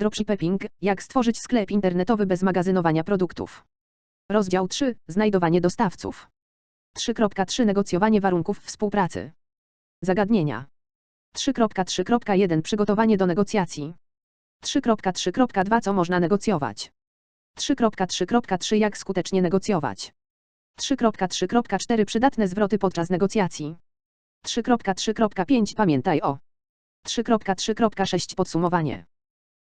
Dropshipping, jak stworzyć sklep internetowy bez magazynowania produktów. Rozdział 3. Znajdowanie dostawców. 3.3 Negocjowanie warunków współpracy. Zagadnienia. 3.3.1 Przygotowanie do negocjacji. 3.3.2 Co można negocjować? 3.3.3 Jak skutecznie negocjować? 3.3.4 Przydatne zwroty podczas negocjacji. 3.3.5 Pamiętaj o 3.3.6 Podsumowanie.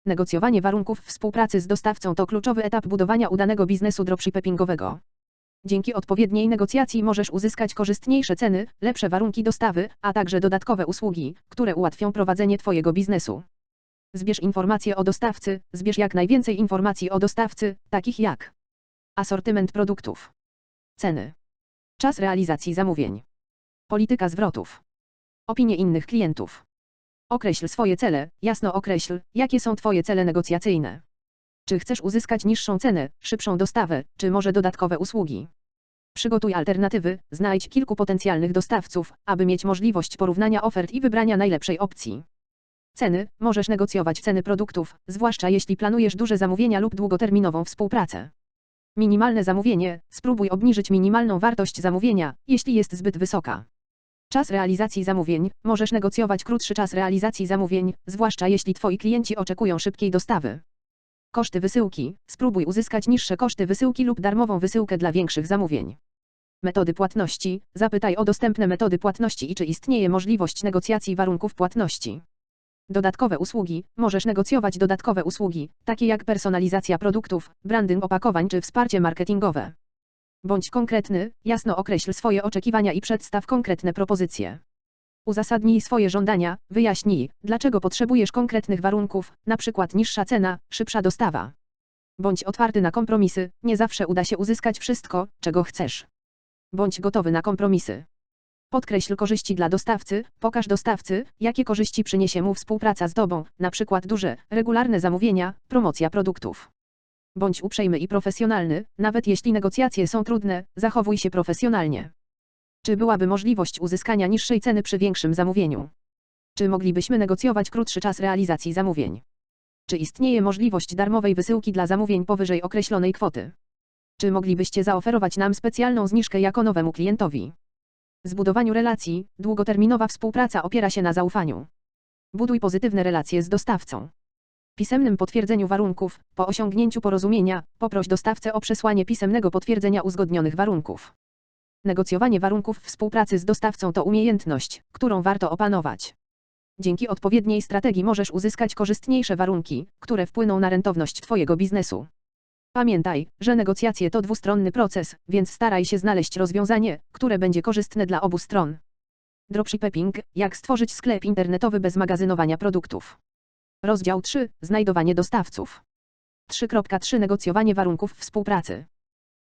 Negocjowanie warunków współpracy z dostawcą to kluczowy etap budowania udanego biznesu dropshippingowego. Dzięki odpowiedniej negocjacji możesz uzyskać korzystniejsze ceny, lepsze warunki dostawy, a także dodatkowe usługi, które ułatwią prowadzenie Twojego biznesu. Zbierz informacje o dostawcy, zbierz jak najwięcej informacji o dostawcy, takich jak asortyment produktów, ceny, czas realizacji zamówień, polityka zwrotów, opinie innych klientów. Określ swoje cele, jasno określ, jakie są Twoje cele negocjacyjne. Czy chcesz uzyskać niższą cenę, szybszą dostawę, czy może dodatkowe usługi? Przygotuj alternatywy, znajdź kilku potencjalnych dostawców, aby mieć możliwość porównania ofert i wybrania najlepszej opcji. Ceny, możesz negocjować ceny produktów, zwłaszcza jeśli planujesz duże zamówienia lub długoterminową współpracę. Minimalne zamówienie, spróbuj obniżyć minimalną wartość zamówienia, jeśli jest zbyt wysoka. Czas realizacji zamówień, możesz negocjować krótszy czas realizacji zamówień, zwłaszcza jeśli Twoi klienci oczekują szybkiej dostawy. Koszty wysyłki, spróbuj uzyskać niższe koszty wysyłki lub darmową wysyłkę dla większych zamówień. Metody płatności, zapytaj o dostępne metody płatności i czy istnieje możliwość negocjacji warunków płatności. Dodatkowe usługi, możesz negocjować dodatkowe usługi, takie jak personalizacja produktów, branding opakowań czy wsparcie marketingowe. Bądź konkretny, jasno określ swoje oczekiwania i przedstaw konkretne propozycje. Uzasadnij swoje żądania, wyjaśnij, dlaczego potrzebujesz konkretnych warunków, np. niższa cena, szybsza dostawa. Bądź otwarty na kompromisy, nie zawsze uda się uzyskać wszystko, czego chcesz. Bądź gotowy na kompromisy. Podkreśl korzyści dla dostawcy, pokaż dostawcy, jakie korzyści przyniesie mu współpraca z Tobą, np. duże, regularne zamówienia, promocja produktów. Bądź uprzejmy i profesjonalny, nawet jeśli negocjacje są trudne, zachowuj się profesjonalnie. Czy byłaby możliwość uzyskania niższej ceny przy większym zamówieniu? Czy moglibyśmy negocjować krótszy czas realizacji zamówień? Czy istnieje możliwość darmowej wysyłki dla zamówień powyżej określonej kwoty? Czy moglibyście zaoferować nam specjalną zniżkę jako nowemu klientowi? Zbudowaniu relacji, długoterminowa współpraca opiera się na zaufaniu. Buduj pozytywne relacje z dostawcą. Pisemnym potwierdzeniu warunków, po osiągnięciu porozumienia, poproś dostawcę o przesłanie pisemnego potwierdzenia uzgodnionych warunków. Negocjowanie warunków współpracy z dostawcą to umiejętność, którą warto opanować. Dzięki odpowiedniej strategii możesz uzyskać korzystniejsze warunki, które wpłyną na rentowność Twojego biznesu. Pamiętaj, że negocjacje to dwustronny proces, więc staraj się znaleźć rozwiązanie, które będzie korzystne dla obu stron. Dropshipping jak stworzyć sklep internetowy bez magazynowania produktów. Rozdział 3 Znajdowanie dostawców. 3.3 Negocjowanie warunków współpracy.